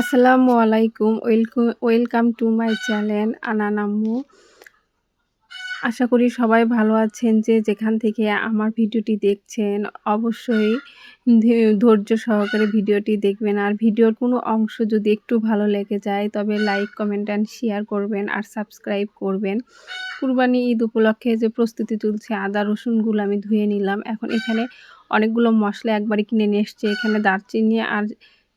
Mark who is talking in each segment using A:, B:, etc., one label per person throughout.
A: আসসালামু আলাইকুম। Welcome welcome to my channel আনানাম্মু আশা করি সবাই ভালো আছেন যে যেখান থেকে আমার ভিডিওটি দেখছেন, অবশ্যই ধৈর্য সহকারে ভিডিওটি দেখবেন। আর ভিডিওর কোনো অংশ যদি একটু ভালো লেগে যায়, তবে লাইক, কমেন্ট অ্যান্ড শেয়ার করবেন আর সাবস্ক্রাইব করবেন। কুরবানি ঈদ উপলক্ষে যে প্রস্তুতি তুলছে, আদা, রসুনগুলো আমি ধুয়ে নিলাম। এখন এখানে অনেকগুলো মশলা একবারে কিনে নিয়ে এসছে। এখানে দারচিনি আর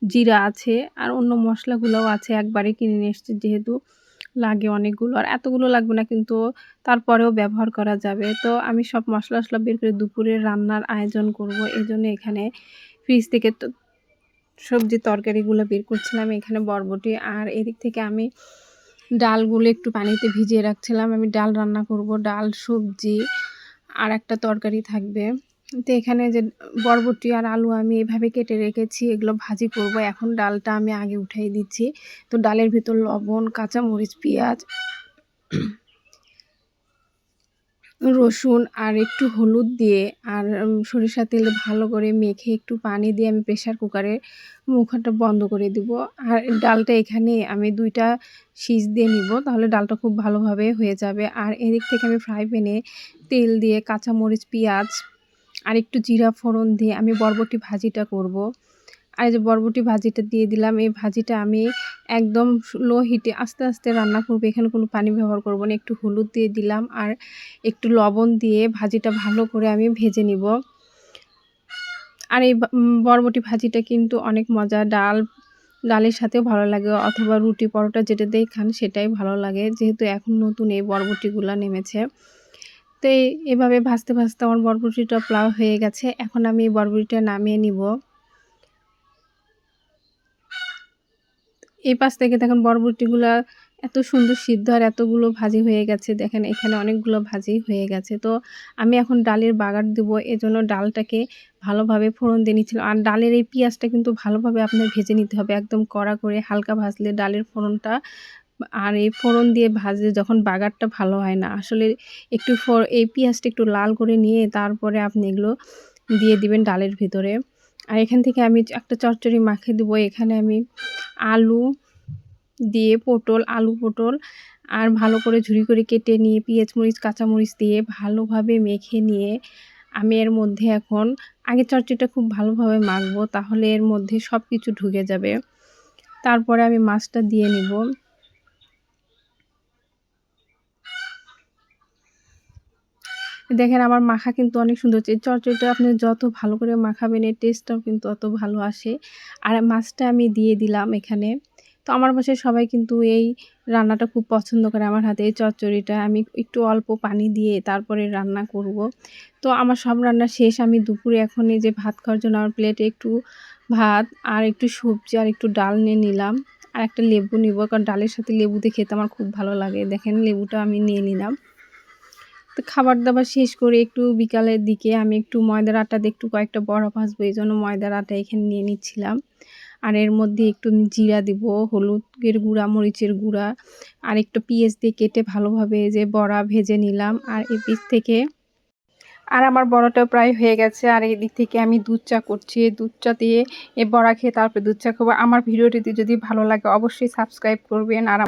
A: জিরা আছে আর অন্য মশলাগুলোও আছে, একবারে কিনে নিয়ে এসছে যেহেতু লাগে অনেকগুলো। আর এতগুলো লাগবে না কিন্তু তারপরেও ব্যবহার করা যাবে। তো আমি সব মশলা টশলা বের করে দুপুরে রান্নার আয়োজন করব। এই জন্য এখানে ফ্রিজ থেকে তো সবজি তরকারিগুলো বের করছিলাম, এখানে বরবটি। আর এদিক থেকে আমি ডালগুলো একটু পানিতে ভিজিয়ে রাখছিলাম। আমি ডাল রান্না করব, ডাল, সবজি আর একটা তরকারি থাকবে। তো এখানে যে বরবটি আর আলু আমি এভাবে কেটে রেখেছি, এগুলো ভাজি করব। এখন ডালটা আমি আগে উঠাই দিচ্ছি। তো ডালের ভিতর লবণ, কাঁচামরিচ, পেঁয়াজ, রসুন আর একটু হলুদ দিয়ে আর সরিষা তেল ভালো করে মেখে একটু পানি দিয়ে আমি প্রেশার কুকারে মুখটা বন্ধ করে দিব। আর ডালটা এখানে আমি দুইটা সিজ দিয়ে নিব, তাহলে ডালটা খুব ভালোভাবে হয়ে যাবে। আর এদিক থেকে আমি ফ্রাই প্যানে তেল দিয়ে কাঁচামরিচ, পেঁয়াজ আর একটু জিরা ফোড়ন দিয়ে আমি বরবটি ভাজিটা করব। আর যে বরবটি ভাজিটা দিয়ে দিলাম, এই ভাজিটা আমি একদম লো হিটে আস্তে আস্তে রান্না করব। এখানে কোনো পানি ব্যবহার করব না, একটু হলুদ দিয়ে দিলাম আর একটু লবণ দিয়ে ভাজিটা ভালো করে আমি ভেজে নিব। আর এই বরবটি ভাজিটা কিন্তু অনেক মজা, ডাল, ডালের সাথেও ভালো লাগে অথবা রুটি, পরোটা যেটা দিয়ে খান সেটাই ভালো লাগে। যেহেতু এখন নতুন এই বরবটিগুলো নেমেছে। তো এভাবে ভাজতে ভাজতে আমার বরবটিটা প্লাও হয়ে গেছে। এখন আমি বরবটিটা নামিয়ে নিব। এই পাশ থেকে দেখেন বরবটিগুলো এত সুন্দর সিদ্ধ আর এতগুলো ভাজি হয়ে গেছে। দেখেন এখানে অনেকগুলো ভাজি হয়ে গেছে। তো আমি এখন ডালের বাগার দেবো, এজন্য ডালটাকে ভালোভাবে ফোড়ন দিয়ে নিচ্ছিল আর ডালের এই পেঁয়াজটা কিন্তু ভালোভাবে আপনার ভেজে নিতে হবে। একদম কড়া করে হালকা ভাজলে ডালের ফোড়নটা আর এই ফোড়ন দিয়ে ভাজলে যখন বাগারটা ভালো হয় না, আসলে একটু এই পেঁয়াজটা একটু লাল করে নিয়ে তারপরে আপনি এগুলো দিয়ে দিবেন ডালের ভিতরে। আর এখান থেকে আমি একটা চচ্চড়ি মাখে দেবো। এখানে আমি আলু দিয়ে পটল, আলু পটল আর ভালো করে ঝুড়ি করে কেটে নিয়ে পেঁয়াজ মরিচ কাঁচামরিচ দিয়ে ভালোভাবে মেখে নিয়ে আমি এর মধ্যে এখন, আগে চচ্চড়িটা খুব ভালোভাবে মাখবো, তাহলে এর মধ্যে সব কিছু ঢুকে যাবে। তারপরে আমি মাছটা দিয়ে নিব। দেখেন আমার মাখা কিন্তু অনেক সুন্দর হচ্ছে। চটচড়িটা আপনি যত ভালো করে মাখাবেন, এর টেস্টটাও কিন্তু অত ভালো আসে। আর মাছটা আমি দিয়ে দিলাম এখানে। তো আমার বাসায় সবাই কিন্তু এই রান্নাটা খুব পছন্দ করে আমার হাতে। এই চচ্চড়িটা আমি একটু অল্প পানি দিয়ে তারপরে রান্না করব। তো আমার সব রান্না শেষ। আমি দুপুরে এখন এই যে ভাত খাওয়ার জন্য আমার প্লেটে একটু ভাত আর একটু সবজি আর একটু ডাল নিয়ে নিলাম। আর একটা লেবু নিব, কারণ ডালের সাথে লেবুতে খেতে আমার খুব ভালো লাগে। দেখেন লেবুটা আমি নিয়ে নিলাম। খাবার দাবার শেষ করে একটু বিকালের দিকে আমি একটু ময়দার আটা দিয়ে একটু কয়েকটা বড়া ভাজবো, এই জন্য ময়দার আটা এখানে নিয়ে নিচ্ছিলাম। আর এর মধ্যে একটু জিরা দিব, হলুদের গুঁড়া, মরিচের গুঁড়া, আর একটু পিঁয়াজ দিয়ে কেটে ভালোভাবে যে বড়া ভেজে নিলাম। আর এই পিস থেকে, আর আমার বড়াটা প্রায় হয়ে গেছে। আর এই দিক থেকে আমি দুধ চা করছি। দুধ চা দিয়ে এ বড়া খেয়ে তারপরে দুধ চা খাব। আমার ভিডিওটিতে যদি ভালো লাগে অবশ্যই সাবস্ক্রাইব করবেন। আর